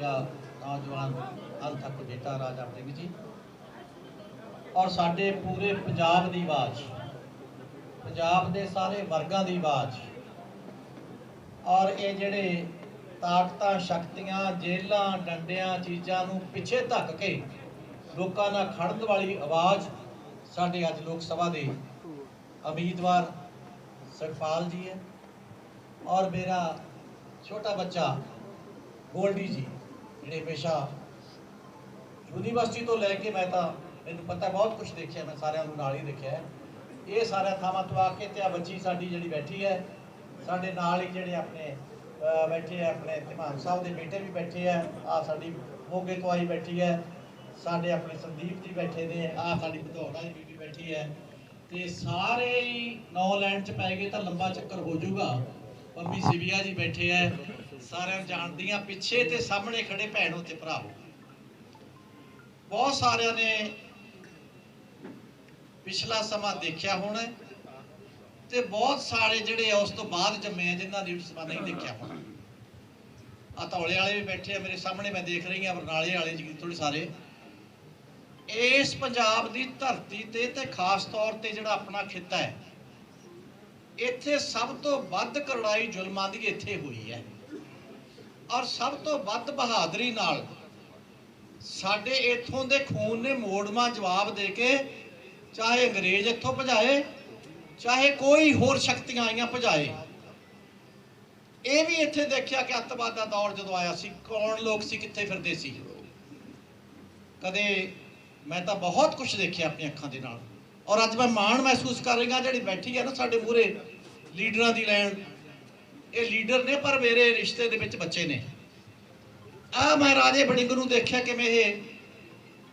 ਮੇਰਾ ਨੌਜਵਾਨ ਅਲਥਕ ਬੇਟਾ ਰਾਜਾ ਸਿੰਘ ਜੀ। ਔਰ ਸਾਡੇ ਪੂਰੇ ਪੰਜਾਬ ਦੀ ਆਵਾਜ਼, ਪੰਜਾਬ ਦੇ ਸਾਰੇ ਵਰਗਾਂ ਦੀ ਆਵਾਜ਼, ਔਰ ਇਹ ਜਿਹੜੇ ਤਾਕਤਾਂ, ਸ਼ਕਤੀਆਂ ਜੇਲਾਂ ਡੰਡਿਆਂ, ਚੀਜ਼ਾਂ ਨੂੰ ਪਿੱਛੇ ਧੱਕ ਕੇ ਲੋਕਾਂ ਨਾਲ ਖੜਨ ਵਾਲੀ ਆਵਾਜ਼ ਸਾਡੇ ਅੱਜ ਲੋਕ ਸਭਾ ਦੇ ਉਮੀਦਵਾਰ ਸਰਪਾਲ ਜੀ ਹੈ। ਔਰ ਮੇਰਾ ਛੋਟਾ ਬੱਚਾ ਗੋਲਡੀ ਜੀ। ਜਿਹੜੇ ਪੇਸ਼ਾ ਯੂਨੀਵਰਸਿਟੀ ਤੋਂ ਲੈ ਕੇ ਮੈਂ ਤਾਂ ਮੈਨੂੰ ਪਤਾ ਬਹੁਤ ਕੁਝ ਦੇਖਿਆ ਮੈਂ, ਸਾਰਿਆਂ ਨੂੰ ਨਾਲ ਹੀ ਦੇਖਿਆ ਇਹ ਸਾਰਿਆਂ ਥਾਵਾਂ ਤੋਂ ਆ ਕੇ ਤੇ ਆ ਬੱਚੀ ਸਾਡੀ ਜਿਹੜੀ ਬੈਠੀ ਹੈ, ਸਾਡੇ ਨਾਲ ਹੀ ਜਿਹੜੇ ਆਪਣੇ ਬੈਠੇ ਆ, ਆਪਣੇ ਧਮਾਨ ਸਾਹਿਬ ਦੇ ਬੇਟੇ ਵੀ ਬੈਠੇ ਆ ਆ ਸਾਡੀ ਮੋਗੇ ਤੋਂ ਆਈ ਬੈਠੀ ਹੈ, ਸਾਡੇ ਆਪਣੇ ਸੰਦੀਪ ਜੀ ਬੈਠੇ ਨੇ, ਆ ਸਾਡੀ ਭਦੌੜਾ ਦੀ ਬੀਬੀ ਬੈਠੀ ਹੈ। ਤੇ ਸਾਰੇ ਹੀ ਨੌ ਲੈਂਡ ਚ ਪੈ ਗਏ ਤਾਂ ਲੰਬਾ ਚੱਕਰ ਹੋ ਜਾਊਗਾ। ਪੰਮੀ ਸਿਵਿਆ ਜੀ ਬੈਠੇ ਐ ਸਾਰਿਆਂ ਨੂੰ ਜਾਣਦੀਆਂ, ਪਿੱਛੇ ਤੇ ਸਾਹਮਣੇ ਖੜੇ ਭੈਣੋ ਤੇ ਭਰਾਵੋ ਬਹੁਤ ਸਾਰਿਆਂ ਨੇ ਪਿਛਲਾ ਸਮਾਂ ਦੇਖਿਆ ਹੋਣਾ ਤੇ ਬਹੁਤ ਸਾਰੇ ਜਿਹੜੇ ਆ ਉਸ ਤੋਂ ਬਾਅਦ ਜੰਮੇ ਆ, ਜਿਨ੍ਹਾਂ ਨੇ ਸਮਾਂ ਨਹੀਂ ਦੇਖਿਆ ਹੋਣਾ। ਆ ਧੌਲੇ ਵਾਲੇ ਵੀ ਬੈਠੇ ਆ, ਮੇਰੇ ਸਾਹਮਣੇ ਮੈਂ ਦੇਖ ਰਹੀ ਆ ਬਰਨਾਲੇ ਵਾਲੇ ਜੀ ਥੋੜੇ ਸਾਰੇ। ਇਸ ਪੰਜਾਬ ਦੀ ਧਰਤੀ ਤੇ ਤੇ ਖਾਸ ਤੌਰ ਤੇ ਜਿਹੜਾ ਆਪਣਾ ਖਿੱਤਾ ਹੈ, ਇੱਥੇ ਸਭ ਤੋਂ ਵੱਧ ਕਰੜਾਈ ਜ਼ੁਲਮਾਂ ਦੀ ਇੱਥੇ ਹੋਈ ਹੈ। ਔਰ ਸਭ ਤੋਂ ਵੱਧ ਬਹਾਦਰੀ ਨਾਲ ਸਾਡੇ ਇਥੋਂ ਦੇ ਖੂਨ ਨੇ ਮੋੜਮਾ ਜਵਾਬ ਦੇ ਕੇ ਚਾਹੇ ਅੰਗਰੇਜ਼ ਇੱਥੋਂ ਭਜਾਏ, ਚਾਹੇ ਕੋਈ ਹੋਰ ਸ਼ਕਤੀਆਂ ਆਈਆਂ ਭਜਾਏ। ਇਹ ਵੀ ਇੱਥੇ ਦੇਖਿਆ ਕਿ ਅੱਤਵਾਦ ਦਾ ਦੌਰ ਜਦੋਂ ਆਇਆ ਸੀ, ਕੌਣ ਲੋਕ ਸੀ, ਕਿੱਥੇ ਫਿਰਦੇ ਸੀ? ਕਦੇ ਮੈਂ ਤਾਂ ਬਹੁਤ ਕੁਝ ਦੇਖਿਆ ਆਪਣੀਆਂ ਅੱਖਾਂ ਦੇ ਨਾਲ। ਔਰ ਅੱਜ ਮੈਂ ਮਾਣ ਮਹਿਸੂਸ ਕਰ ਰਿਹਾ ਜਿਹੜੀ ਬੈਠੀ ਹੈ ਨਾ ਸਾਡੇ ਮੂਹਰੇ ਲੀਡਰਾਂ ਦੀ ਲੈਣ ਇਹ ਲੀਡਰ ਨੇ, ਪਰ ਮੇਰੇ ਰਿਸ਼ਤੇ ਦੇ ਵਿੱਚ ਬੱਚੇ ਨੇ। ਆ ਮੈਂ ਰਾਜੇ ਬੜਿੰਗ ਨੂੰ ਦੇਖਿਆ ਕਿਵੇਂ ਇਹ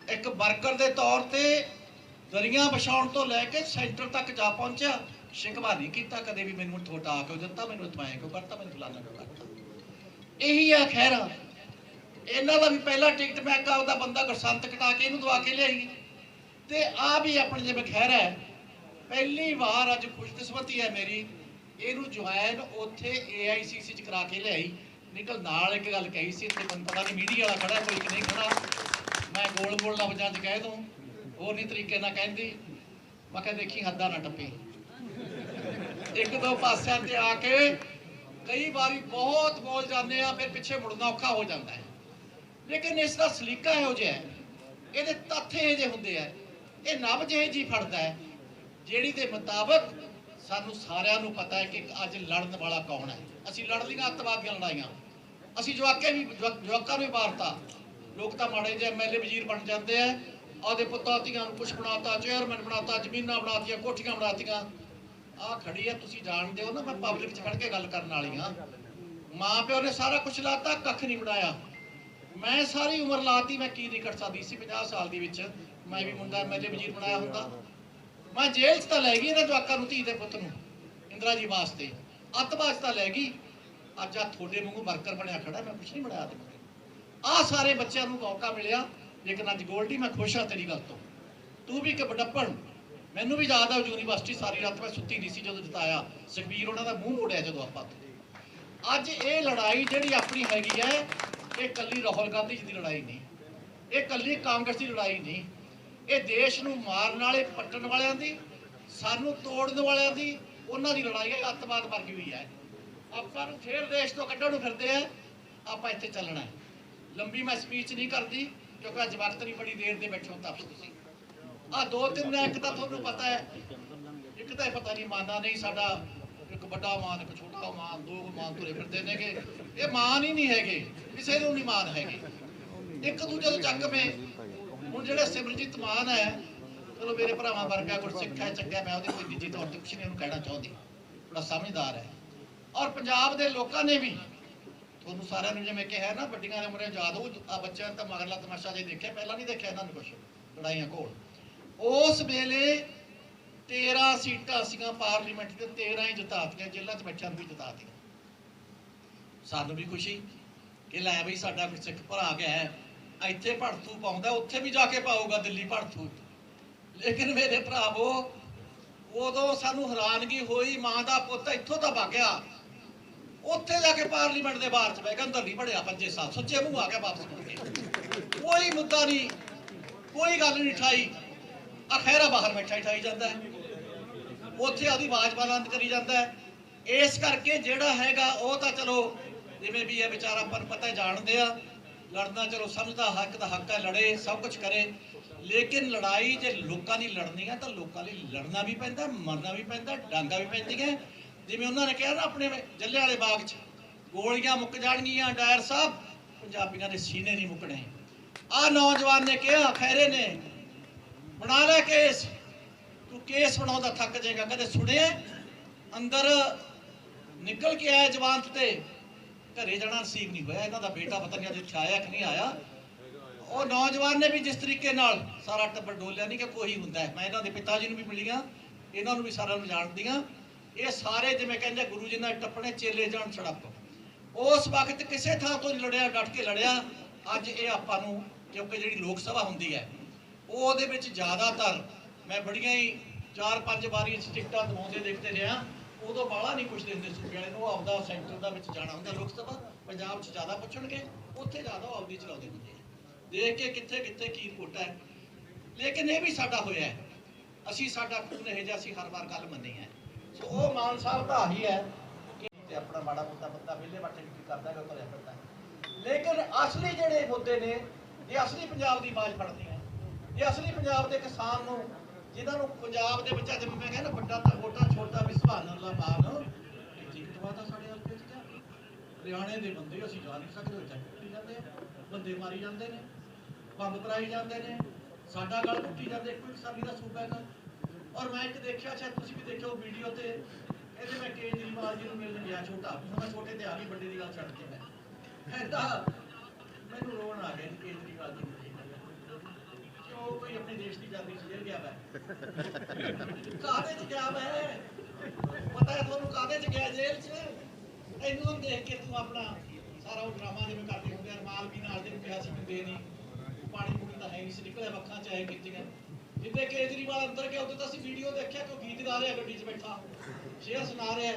ਇੱਕ ਵਰਕਰ ਦੇ ਤੌਰ ਤੇ ਦਰੀਆਂ ਵਿਛਾਉਣ ਤੋਂ ਲੈ ਕੇ ਸੈਂਟਰ ਤੱਕ ਜਾ ਪਹੁੰਚਿਆ। ਸ਼ਿਕਵਾ ਨਹੀਂ ਕੀਤਾ, ਕਦੇ ਵੀ ਮੈਨੂੰ ਠੋਟਾ ਕਿਉਂ ਦਿੱਤਾ, ਮੈਨੂੰ ਇਤਮਾਇਆ ਕਿਉਂ ਕਰਤਾ, ਮੈਨੂੰ ਫਲਾਣਾ ਕਿਉਂ ਕਰਤਾ। ਇਹੀ ਆ ਖੈਰ। ਇਹਨਾਂ ਦਾ ਵੀ ਪਹਿਲਾ ਟਿਕਟ ਮੈਂ ਕਾ ਉਹਦਾ ਬੰਦਾ ਗੁਰਸੰਤ ਕਟਾ ਕੇ ਇਹਨੂੰ ਦਵਾ ਕੇ ਲਿਆਈ। ਤੇ ਆ ਵੀ ਆਪਣੇ ਜਿਵੇਂ ਖੈਰ ਹੈ। ਪਹਿਲੀ ਵਾਰ ਅੱਜ ਖੁਸ਼ਕਿਸਮਤੀ ਹੈ ਮੇਰੀ। ਇਹਨੂੰ ਜੁਆਇਨ ਉੱਥੇ AICC ਚ ਕਰਾ ਕੇ ਲਿਆਈ। ਨਿਕਲ ਨਾਲ ਇੱਕ ਗੱਲ ਕਹੀ ਸੀ ਤੇ ਮੈਨੂੰ ਪਤਾ ਨਹੀਂ ਮੀਡੀਆ ਵਾਲਾ ਖੜਾ ਕੋਈ ਕਿ ਨਹੀਂ ਖੜਾ। ਮੈਂ ਗੋਲ ਗੋਲ ਲਫ਼ਜ਼ਾਂ ਚ ਕਹਿ ਦੂੰ, ਹੋਰ ਨਹੀਂ ਤਰੀਕੇ ਨਾਲ ਕਹਿੰਦੀ। ਮੈਂ ਕਿਹਾ ਦੇਖੀ ਹੱਦਾਂ ਨਾ ਟੱਪੇ। ਇੱਕ ਦੋ ਪਾਸਿਆਂ ਤੇ ਆ ਕੇ ਕਈ ਵਾਰੀ ਬਹੁਤ ਬੋਲ ਜਾਂਦੇ ਆ, ਫਿਰ ਪਿੱਛੇ ਮੁੜਨਾ ਔਖਾ ਹੋ ਜਾਂਦਾ ਹੈ। ਲੇਕਿਨ ਇਸ ਦਾ ਸਲੀਕਾ ਇਹੋ ਜਿਹਾ ਹੈ। ਇਹਦੇ ਤੱਥ ਇਹੋ ਜਿਹੇ ਹੁੰਦੇ ਆ। ਇਹ ਨਬ ਜਿਹੇ ਜੀ ਫੜਦਾ ਹੈ, ਜਿਹੜੀ ਦੇ ਮੁਤਾਬਕ ਸਾਨੂੰ ਸਾਰਿਆਂ ਨੂੰ ਪਤਾ ਹੈ ਕਿ ਅੱਜ ਲੜਨ ਵਾਲਾ ਕੌਣ ਹੈ। ਅਸੀਂ ਲੜ ਲਈਆਂ ਅੱਤਵਾਦ ਲੜਾਈਆਂ। ਅਸੀਂ ਜਵਾਕੇ ਵੀ ਜਵਾਕਾਂ ਨੂੰ ਮਾਰਤਾ। ਲੋਕ ਤਾਂ ਮਾੜੇ ਜਿਹੇ ਐਮਐਲਏ ਵਜ਼ੀਰ ਬਣ ਜਾਂਦੇ ਆ। ਉਹਦੇ ਪੁੱਤਾਂ ਧੀਆਂ ਨੂੰ ਕੁਛ ਬਣਾਤਾ ਚੇਅਰਮੈਨ ਬਣਾਤਾ, ਜ਼ਮੀਨਾਂ ਬਣਾਤੀਆਂ, ਕੋਠੀਆਂ ਬਣਾਤੀਆਂ। ਆਹ ਖੜੀ ਆ, ਤੁਸੀਂ ਜਾਣਦੇ ਹੋ ਨਾ, ਮੈਂ ਪਬਲਿਕ 'ਚ ਖੜ ਕੇ ਗੱਲ ਕਰਨ ਵਾਲੀ ਆ ਮਾਂ ਪਿਓ ਨੇ ਸਾਰਾ ਕੁਝ ਲਾਤਾ, ਕੱਖ ਨਹੀਂ ਬਣਾਇਆ। ਮੈਂ ਸਾਰੀ ਉਮਰ ਲਾਤੀ, ਮੈਂ ਕੀ ਨਹੀਂ ਕਰ ਸਕਦੀ? ਸੀ 50 ਸਾਲ ਦੀ ਵਿੱਚ ਮੈਂ ਵੀ ਮੁੰਡਾ ਐਮਐਲਏ ਵਜ਼ੀਰ ਬਣਾਇਆ ਹੁੰਦਾ। ਮੈਂ ਜੇਲ੍ਹ 'ਚ ਤਾਂ ਲੈ ਗਈ ਇਹਨਾਂ ਜਵਾਕਾਂ ਨੂੰ, ਧੀ ਦੇ ਪੁੱਤ ਨੂੰ ਇੰਦਰਾ ਜੀ ਵਾਸਤੇ। ਅੱਤਵਾਦ 'ਚ ਤਾਂ ਲੈ ਗਈ। ਅੱਜ ਆ ਤੁਹਾਡੇ ਵਾਂਗੂ ਵਰਕਰ ਬਣਿਆ ਖੜਾ, ਮੈਂ ਕੁਛ ਨਹੀਂ ਬਣਾਇਆ ਤੇ ਆਹ ਸਾਰੇ ਬੱਚਿਆਂ ਨੂੰ ਮੌਕਾ ਮਿਲਿਆ, ਲੇਕਿਨ ਅੱਜ ਗੋਲਡੀ, ਮੈਂ ਖੁਸ਼ ਹਾਂ ਤੇਰੀ ਗੱਲ ਤੋਂ। ਤੂੰ ਵੀ ਇੱਕ ਬਡੱਪਣ ਮੈਨੂੰ ਵੀ ਯਾਦ ਆ ਯੂਨੀਵਰਸਿਟੀ ਸਾਰੀ ਰਾਤ ਮੈਂ ਸੁੱਤੀ ਨਹੀਂ ਸੀ ਜਦੋਂ ਜਿਤਾਇਆ। ਸੁਖਬੀਰ, ਉਹਨਾਂ ਦਾ ਮੂੰਹ ਮੋੜਿਆ ਜਦੋਂ ਆਪਾਂ ਅੱਜ ਇਹ ਲੜਾਈ ਜਿਹੜੀ ਆਪਣੀ ਹੈਗੀ ਹੈ, ਇਹ ਕੱਲੀ ਰਾਹੁਲ ਗਾਂਧੀ ਜੀ ਦੀ ਲੜਾਈ ਨਹੀਂ। ਇਹ ਕੱਲੀ ਕਾਂਗਰਸ ਦੀ ਲੜਾਈ ਨਹੀਂ। ਇਹ ਦੇਸ਼ ਨੂੰ ਮਾਰਨ ਵਾਲੇ, ਪੱਟਣ ਵਾਲਿਆਂ ਦੀ, ਸਾਨੂੰ ਤੋੜਨ ਵਾਲਿਆਂ ਦੀ, ਉਹਨਾਂ ਦੀ ਲੜਾਈ ਹੈ, ਅੱਤਵਾਦ ਵਰਗੀ ਹੋਈ ਹੈ। ਆਪਾਂ ਨੂੰ ਫੇਰ ਦੇਸ਼ ਤੋਂ ਕੱਢਣ ਨੂੰ ਫਿਰਦੇ ਆ, ਆਪਾਂ ਇੱਥੇ ਚੱਲਣਾ ਹੈ। ਲੰਬੀ ਮੈਂ ਸਪੀਚ ਨਹੀਂ ਕਰਦੀ, ਕਿਉਂਕਿ ਅੱਜ ਵਕਤ ਨਹੀਂ ਬੜੀ ਦੇਰ ਦੇ ਬੈਠੇ ਹੋ ਤਪਸ ਤੁਸੀਂ। ਆ ਦੋ ਤਿੰਨ ਇੱਕ ਤਾਂ ਤੁਹਾਨੂੰ ਪਤਾ ਹੈ, ਇੱਕ ਤਾਂ ਇਹ ਪਤਾ ਨਹੀਂ ਮਾਨਾ ਨਹੀਂ ਸਾਡਾ, ਇੱਕ ਵੱਡਾ ਮਾਨ, ਇੱਕ ਛੋਟਾ ਮਾਨ, ਦੋ ਮਾਨ ਤੁਰੇ ਫਿਰਦੇ ਨੇਗੇ ਇਹ ਮਾਨ ਹੀ ਨਹੀਂ ਹੈਗੇ, ਕਿਸੇ ਨੂੰ ਨਹੀਂ ਮਾਨ ਹੈਗੇ। ਇੱਕ ਦੂਜੇ ਤੋਂ ਚੱਕ ਮੇ ਹੁਣ ਜਿਹੜਾ ਸਿਮਰਜੀਤ ਮਾਨ ਹੈ, ਚਲੋ ਮੇਰੇ ਭਰਾਵਾਂ ਵਰਗਾ ਗੁਰਸਿੱਖ ਹੈ ਚੰਗਾ ਮੈਂ ਉਹਦੇ ਕੋਈ ਨਿੱਜੀ ਤੌਰ ਤੇ ਕੁਛ ਨਹੀਂ ਉਹਨੂੰ ਕਹਿਣਾ ਚਾਹੁੰਦੀ। ਬੜਾ ਸਮਝਦਾਰ ਹੈ। ਔਰ ਪੰਜਾਬ ਦੇ ਲੋਕਾਂ ਨੇ ਵੀ, ਤੁਹਾਨੂੰ ਸਾਰਿਆਂ ਨੂੰ ਜਿਵੇਂ ਕਿਹਾ ਨਾ, ਵੱਡੀਆਂ ਉਮਰਾਂ ਯਾਦ ਹੋ ਆ ਬੱਚਿਆਂ ਤਾਂ ਮਗਰਲਾ ਤਮਾਸ਼ਾ ਜੇ ਦੇਖਿਆ, ਪਹਿਲਾਂ ਨਹੀਂ ਦੇਖਿਆ ਇਹਨਾਂ ਨੂੰ ਕੁਛ, ਲੜਾਈਆਂ ਕੋਲ। ਉਸ ਵੇਲੇ 13 ਸੀਟਾਂ ਸੀਗੀਆਂ ਪਾਰਲੀਮੈਂਟ ਦੇ 13 ਹੀ ਜਿਤਾਤੀਆਂ, ਜੇਲ੍ਹਾਂ 'ਚ ਬੱਚਿਆਂ ਨੂੰ ਵੀ ਜਿਤਾਤੀਆਂ। ਸਾਨੂੰ ਵੀ ਖੁਸ਼ੀ ਕਿ ਲੈ ਬਈ ਸਾਡਾ ਸਿੱਖ ਭਰਾ ਗਿਆ ਇੱਥੇ ਭੜਥੂ ਪਾਉਂਦਾ, ਉੱਥੇ ਵੀ ਜਾ ਕੇ ਪਾਊਗਾ ਦਿੱਲੀ ਭੜਥੂ। ਲੇਕਿਨ ਮੇਰੇ ਭਰਾਵੋ, ਉਦੋਂ ਸਾਨੂੰ ਹੈਰਾਨਗੀ ਹੋਈ, ਮਾਂ ਦਾ ਪੁੱਤ ਇੱਥੋਂ ਤਾਂ ਭਾਗਿਆ ਉੱਥੇ ਜਾ ਕੇ ਪਾਰਲੀਮੈਂਟ ਦੇ ਬਾਹਰ ਚ ਬਹਿ ਕੇ ਅੰਦਰ ਨਹੀਂ ਵੜਿਆ ਪੰਜੇ ਸਾਲ, ਸੁੱਚੇ ਮੂੰਹ ਆ ਗਿਆ ਵਾਪਸ ਮੁੜ ਕੇ। ਕੋਈ ਮੁੱਦਾ ਨਹੀਂ, ਕੋਈ ਗੱਲ ਨਹੀਂ ਠਾਈ। ਅਖੈਰਾ ਬਾਹਰ ਬੈਠਾ ਹੀ ਠਾਈ ਜਾਂਦਾ ਹੈ। ਉੱਥੇ ਆਦੀ ਆਵਾਜ਼ ਬੁਲੰਦ ਕਰੀ ਜਾਂਦਾ ਹੈ। ਇਸ ਕਰਕੇ ਜਿਹੜਾ ਹੈਗਾ, ਉਹ ਤਾਂ ਚਲੋ, ਜਿਵੇਂ ਵੀ ਇਹ ਵਿਚਾਰਾ ਆਪਾਂ ਨੂੰ ਪਤਾ ਜਾਣਦੇ ਆ। ਲੜਨਾ ਚਲੋ ਸਮਝਦਾ ਹੱਕ ਦਾ ਹੱਕ ਹੈ, ਲੜੇ, ਸਭ ਕੁਝ ਕਰੇ। ਲੇਕਿਨ ਲੜਾਈ ਜੇ ਲੋਕਾਂ ਦੀ ਲੜਨੀ ਹੈ, ਤਾਂ ਲੋਕਾਂ ਲਈ ਲੜਨਾ ਵੀ ਪੈਂਦਾ, ਮਰਨਾ ਵੀ ਪੈਂਦਾ, ਡਾਂਗਾ ਵੀ ਪੈਂਦੀਆਂ। ਜਿਵੇਂ ਉਹਨਾਂ ਨੇ ਕਿਹਾ ਨਾ ਆਪਣੇ ਜੱਲੇ ਵਾਲੇ ਬਾਗ 'ਚ, ਗੋਲੀਆਂ ਮੁੱਕ ਜਾਣਗੀਆਂ, ਡਾਇਰ ਸਾਹਿਬ, ਪੰਜਾਬੀਆਂ ਦੇ ਸੀਨੇ ਨਹੀਂ ਮੁੱਕਣੇ। ਆ ਨੌਜਵਾਨ ਨੇ ਕਿਹਾ ਖੈਰੇ ਨੇ, ਬਣਾ ਲੈ ਕੇਸ। ਤੂੰ ਕੇਸ ਬਣਾਉਂਦਾ ਥੱਕ ਜਾਏਗਾ। ਕਦੇ ਸੁਣਿਆ? ਅੰਦਰ ਨਿਕਲ ਕੇ ਆਇਆ ਜਵਾਨ ਤੇ। ਘਰੇ ਜਾਣਾ ਨਸੀਬ ਨਹੀਂ ਹੋਇਆ। ਇਹਨਾਂ ਦਾ ਬੇਟਾ ਪਤਾ ਨਹੀਂ ਅੱਜ ਇੱਥੇ ਆਇਆ ਕਿ ਨਹੀਂ ਆਇਆ। ਉਹ ਨੌਜਵਾਨ ਨੇ ਵੀ ਜਿਸ ਤਰੀਕੇ ਨਾਲ ਸਾਰਾ ਟੱਬਰ ਡੋਲਿਆ ਨਹੀਂ ਕਿ ਕੋਈ ਹੁੰਦਾ ਹੈ। ਮੈਂ ਇਹਨਾਂ ਦੇ ਪਿਤਾ ਜੀ ਨੂੰ ਵੀ ਮਿਲੀਆਂ, ਇਹਨਾਂ ਨੂੰ ਵੀ ਸਾਰਿਆਂ ਨੂੰ ਜਾਣਦੀਆਂ। ਇਹ ਸਾਰੇ ਜਿਵੇਂ ਕਹਿੰਦੇ ਗੁਰੂ ਜੀ ਨਾਲ ਟੱਪਣੇ, ਚੇਲੇ ਜਾਣ ਛੜੱਪ ਉਸ ਵਕਤ ਕਿਸੇ ਥਾਂ ਤੋਂ ਲੜਿਆ, ਡਟ ਕੇ ਲੜਿਆ। ਅੱਜ ਇਹ ਆਪਾਂ ਨੂੰ, ਕਿਉਂਕਿ ਜਿਹੜੀ ਲੋਕ ਸਭਾ ਹੁੰਦੀ ਹੈ ਉਹ ਉਹਦੇ ਵਿੱਚ ਜ਼ਿਆਦਾਤਰ ਮੈਂ ਬੜੀਆਂ ਹੀ ਚਾਰ ਪੰਜ ਵਾਰੀ ਟਿਕਟਾਂ ਦਵਾਉਂਦੇ ਦੇਖਦੇ ਰਿਹਾ। ਉਦੋਂ ਬਾਹਲਾ ਨਹੀਂ ਪੁੱਛਦੇ ਹੁੰਦੇ ਸੂਬੇ ਵਾਲੇ ਨੂੰ ਉਹ ਆਪਦਾ ਸੈਂਟਰ ਦਾ ਵਿੱਚ ਜਾਣਾ ਹੁੰਦਾ ਲੋਕ ਸਭਾ, ਪੰਜਾਬ 'ਚ ਜ਼ਿਆਦਾ ਪੁੱਛਣਗੇ, ਉੱਥੇ ਜ਼ਿਆਦਾ ਉਹ ਆਪਦੀ ਚਲਾਉਂਦੇ ਹੁੰਦੇ ਦੇਖ ਕੇ ਕਿੱਥੇ ਕਿੱਥੇ ਕੀ ਕੋਟਾ ਹੈ। ਲੇਕਿਨ ਇਹ ਵੀ ਸਾਡਾ ਹੋਇਆ ਅਸੀਂ ਸਾਡਾ ਖੂਨ ਇਹ ਜਿਹਾ ਅਸੀਂ ਹਰ ਵਾਰ ਗੱਲ ਮੰਨੀ ਹੈ। ਸੋ ਉਹ ਮਾਨ ਸਾਹਿਬ ਦਾ ਹੀ ਹੈ ਤੇ ਆਪਣਾ ਮਾੜਾ ਮੋਟਾ ਬੰਦਾ ਵਿਹਲੇ ਬੱਟੇ ਕੀ ਕਰਦਾ ਹੈ, ਉਹ ਕਰਿਆ ਕਰਦਾ ਲੇਕਿਨ ਅਸਲੀ ਜਿਹੜੇ ਮੁੱਦੇ ਨੇ ਇਹ ਅਸਲੀ ਪੰਜਾਬ ਦੀ ਆਵਾਜ਼ ਫੜਦੇ ਆ ਇਹ ਅਸਲੀ ਪੰਜਾਬ ਦੇ ਕਿਸਾਨ ਨੂੰ, ਜਿਨ੍ਹਾਂ ਨੂੰ ਪੰਜਾਬ ਦੇ ਵਿੱਚ ਅੱਜ ਮੈਂ ਕਹਿੰਦਾ ਵੱਡਾ ਤਾਂ ਛੋਟਾ ਸੁਭਾਨ ਅੱਲਾਹ ਮਾਨ ਜੀਤ ਵਾਦਾ ਸਾਡੇ ਹਲਕੇ ਚ ਜਾ ਹਰਿਆਣੇ ਦੇ ਬੰਦੇ ਅਸੀਂ ਜਾ ਨਹੀਂ ਸਕਦੇ ਚੱਕ ਕੁੱਟੀ ਜਾਂਦੇ ਬੰਦੇ ਮਾਰੀ ਜਾਂਦੇ ਨੇ, ਬੰਬ ਕਰਾਈ ਜਾਂਦੇ ਨੇ, ਸਾਡਾ ਗਲ ਕੁੱਟੀ ਜਾਂਦੇ, ਕੋਈ ਕਿਸਾਨੀ ਦਾ ਸੂਬਾ ਹੈਗਾ। ਔਰ ਮੈਂ ਇੱਕ ਦੇਖਿਆ, ਸ਼ਾਇਦ ਤੁਸੀਂ ਵੀ ਦੇਖਿਓ ਵੀਡੀਓ ਤੇ, ਇਹਦੇ ਮੈਂ ਕੇਜਰੀਵਾਲ ਜੀ ਨੂੰ ਮਿਲਣ ਗਿਆ ਛੋਟਾ ਮੈਂ ਛੋਟੇ ਤੇ ਆ ਗਈ, ਵੱਡੇ ਦੀ ਗੱਲ ਛੱਡ ਕੇ ਮੈਂ। ਐਦਾਂ ਮੈਨੂੰ ਰੋਣ ਆ ਗਿਆ ਕੇਜਰੀਵਾਲ ਜੀ ਕਿਉਂ ਕੋਈ ਆਪਣੇ ਦੇਸ਼ ਦੀ ਜਾਨੀ ਚ ਜੇਲ੍ਹ ਗਿਆ ਵਾ। ਕਾਹਦੇ ਚ ਗਿਆ ਮੈਂ। ਪਤਾ ਹੈ ਤੁਹਾਨੂੰ ਕਾਹਦੇ ਚ ਗਿਆ ਜੇਲ੍ਹ ਚ? ਇਹਨੂੰ ਦੇਖ ਕੇ ਤੂੰ ਆਪਣਾ ਸਾਰਾ ਉਹ ਡਰਾਮਾ ਜਿਵੇਂ ਕਰਦੇ ਹੁੰਦੇ ਆ ਵੀ ਨਾਲ ਜਿਹਨੂੰ ਕਿਹਾ ਸੀ ਕਿ ਨਹੀਂ। ਪਾਣੀ ਪੂਣੀ ਤਾਂ ਹੈ ਨਹੀਂ ਸੀ, ਨਿਕਲਿਆ ਅੱਖਾਂ ਚ ਆਏ ਕੀਤੀਆਂ ਜਿੱਦੇ ਕੇਜਰੀਵਾਲ ਅੰਦਰ ਗਿਆ ਉਦੋਂ ਤਾਂ ਅਸੀਂ ਵੀਡੀਓ ਦੇਖਿਆ ਕਿ ਉਹ ਗੀਤ ਗਾ ਰਿਹਾ ਗੱਡੀ 'ਚ ਬੈਠਾ, ਸ਼ੇਅਰ ਸੁਣਾ ਰਿਹਾ।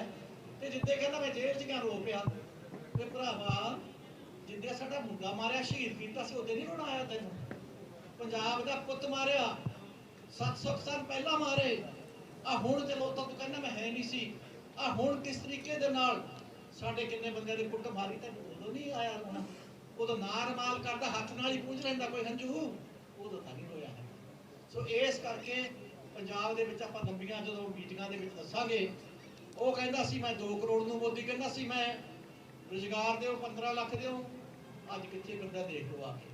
ਤੇ ਜਿੱਦੇ ਕਹਿੰਦਾ ਮੈਂ ਜੇਲ੍ਹ 'ਚ ਗਿਆ, ਰੋ ਪਿਆ। ਤੇ ਭਰਾਵਾ, ਜਿੱਦੇ ਸਾਡਾ ਮੁੰਡਾ ਮਾਰਿਆ, ਸ਼ਹੀਦ ਕੀਤਾ ਸੀ, ਉਹਦੇ ਨਹੀਂ ਰੋਣਾ ਆਇਆ ਤੈਨੂੰ? ਪੰਜਾਬ ਦਾ ਪੁੱਤ ਮਾਰਿਆ 700 ਸਾਲ ਪਹਿਲਾਂ ਮਾਰੇ। ਆ ਹੁਣ ਚਲੋ ਤਾਂ ਤੂੰ ਕਹਿੰਦਾ ਮੈਂ ਹੈ ਨਹੀਂ ਸੀ, ਆ ਹੁਣ ਕਿਸ ਤਰੀਕੇ ਦੇ ਨਾਲ ਸਾਡੇ ਕਿੰਨੇ ਬੰਦਿਆਂ ਦੇ ਕੁੱਟ ਮਾਰੀ ਤੈਨੂੰ? ਉਦੋਂ ਨਹੀਂ ਆਇਆ ਰੋਣਾ ਉਦੋਂ ਨਾ ਰਮਾਲ ਕਰਦਾ, ਹੱਥ ਨਾਲ ਹੀ ਪੂੰਝ ਲੈਂਦਾ ਕੋਈ ਹੰਝੂ। ਉਦੋਂ ਤਾਂ ਨਹੀਂ ਹੋਇਆ ਸੋ ਇਸ ਕਰਕੇ ਪੰਜਾਬ ਦੇ ਵਿੱਚ ਆਪਾਂ ਲੰਬੀਆਂ ਜਦੋਂ ਮੀਟਿੰਗਾਂ ਦੇ ਵਿੱਚ ਦੱਸਾਂਗੇ, ਉਹ ਕਹਿੰਦਾ ਸੀ, ਮੈਂ 2 ਕਰੋੜ ਨੂੰ ਮੋਦੀ ਕਹਿੰਦਾ ਸੀ, ਮੈਂ ਰੁਜ਼ਗਾਰ ਦਿਓ 15 ਲੱਖ ਦਿਓ। ਅੱਜ ਕਿੱਥੇ ਫਿਰਦਾ ਦੇਖ ਲਓ ਆ ਕੇ।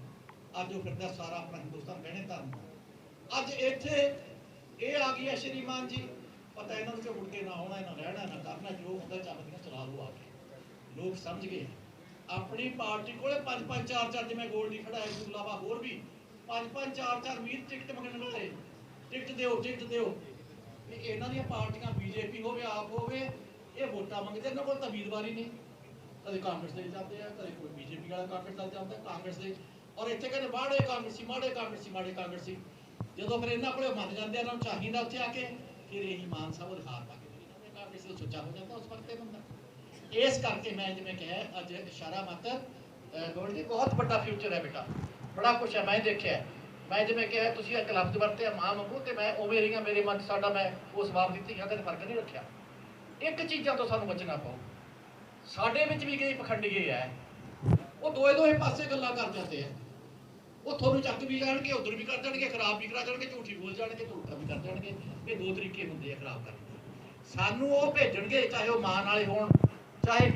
ਅੱਜ ਉਹ ਫਿਰਦਾ ਸਾਰਾ ਆਪਣਾ ਹਿੰਦੁਸਤਾਨ, ਬਹਿਣੇ ਧਰਨ ਅੱਜ ਇੱਥੇ ਇਹ ਆ ਗਈ ਹੈ ਸ਼੍ਰੀਮਾਨ ਜੀ। ਪਤਾ ਇਹਨਾਂ ਨੂੰ ਕਿ ਮੁੜ ਕੇ ਨਾ ਆਉਣਾ, ਨਾ ਰਹਿਣਾ, ਨਾ ਕਰਨਾ, ਜੋ ਹੁੰਦਾ ਚੱਲਦੀਆਂ ਚਲਾ ਲਓ ਆ ਕੇ। ਲੋਕ ਸਮਝ ਗਏ ਆਪਣੀ ਪਾਰਟੀ ਕੋਲੇ ਪੰਜ ਪੰਜ ਚਾਰ ਚਾਰ, ਜਿਵੇਂ ਗੋਲਡੀ ਖੜਾ ਹੈ ਇਸ ਤੋਂ ਇਲਾਵਾ ਹੋਰ ਵੀ ਪੰਜ ਪੰਜ ਚਾਰ ਚਾਰ ਵੀਰ ਟਿਕਟ ਮੰਗਣ ਵਾਲੇ। ਟਿਕਟ ਦਿਓ ਟਿਕਟ ਦਿਓ। ਇਹ ਇਹਨਾਂ ਦੀਆਂ ਪਾਰਟੀਆਂ ਬੀਜੇਪੀ ਹੋਵੇ, ਆਪ ਹੋਵੇ, ਇਹ ਵੋਟਾਂ ਮੰਗਦੇ, ਇਹਨਾਂ ਕੋਲ ਤਾਂ ਵੀਰਵਾਰੀ ਨਹੀਂ। ਕਦੇ ਕਾਂਗਰਸ ਦੇ ਜਾਂਦੇ ਆ, ਕਦੇ ਕੋਈ ਬੀਜੇਪੀ ਵਾਲਾ ਕਾਂਗਰਸ ਦਾ ਜਾਂਦਾ, ਕਾਂਗਰਸ ਦੇ। ਔਰ ਇੱਥੇ ਕਹਿੰਦੇ ਮਾੜੇ ਕਾਂਗਰਸੀ ਮਾੜੇ ਕਾਂਗਰਸੀ ਮਾੜੇ ਕਾਂਗਰਸੀ। ਜਦੋਂ ਫਿਰ ਇਹਨਾਂ ਕੋਲੇ ਮੰਨ ਜਾਂਦੇ ਇਹਨਾਂ ਨੂੰ ਚਾਹੀਦਾ ਉੱਥੇ ਆ ਕੇ, ਫਿਰ ਇਹੀ ਮਾਨ ਸਾਹਿਬ ਉਹ ਪਾ ਕੇ ਦੇ ਜਾਂਦੇ ਕਾਂਗਰਸ ਸੁੱਚਾ ਹੋ ਜਾਂਦਾ ਉਸ ਵਕਤ ਇਹ ਬੰਦਾ। ਇਸ ਕਰਕੇ ਮੈਂ ਜਿਵੇਂ ਕਿਹਾ, ਅੱਜ ਇਸ਼ਾਰਾ ਮਤ ਗੋਲਡੀ, ਬਹੁਤ ਵੱਡਾ ਫਿਊਚਰ ਹੈ ਬੇਟਾ। ਬੜਾ ਕੁਛ ਹੈ, ਮੈਂ ਦੇਖਿਆ ਮੈਂ ਜਿਵੇਂ ਕਿਹਾ, ਤੁਸੀਂ ਇੱਕ ਲਫ਼ਜ਼ ਵਰਤਿਆ ਮਾਂ ਮੰਗੂ ਤੇ ਮੈਂ ਉਵੇਂ ਰਹੀਆਂ, ਮੇਰੇ ਮਨ 'ਚ ਸਾਡਾ ਮੈਂ ਉਸ ਸਵਾਬ ਦਿੱਤੀ ਹੈ ਕਦੇ ਫ਼ਰਕ ਨਹੀਂ ਰੱਖਿਆ। ਇੱਕ ਚੀਜ਼ਾਂ ਤੋਂ ਸਾਨੂੰ ਬਚਣਾ ਪਊ। ਸਾਡੇ ਵਿੱਚ ਵੀ ਕਈ ਪਖੰਡੀਏ ਹੈ ਉਹ ਦੋਏ ਦੋਏ ਪਾਸੇ ਗੱਲਾਂ ਕਰ ਜਾਂਦੇ ਆ। ਉਹ ਤੁਹਾਨੂੰ ਚੱਕ ਵੀ ਜਾਣਗੇ ਉਧਰ ਵੀ ਕਰ ਜਾਣਗੇ ਖਰਾਬ ਵੀ ਕਰਾ ਜਾਣਗੇ ਝੂਠੀ ਬੋਲ ਜਾਣਗੇ, ਝੂਠਾ ਵੀ ਕਰ ਜਾਣਗੇ ਇਹ ਦੋ ਤਰੀਕੇ ਹੁੰਦੇ ਆ ਖਰਾਬ ਕਰਨ ਦੇ। ਸਾਨੂੰ ਉਹ ਭੇਜਣਗੇ, ਚਾਹੇ ਉਹ ਮਾਂ ਵਾਲੇ ਹੋਣ, ਚਾਹੇ ਬੀ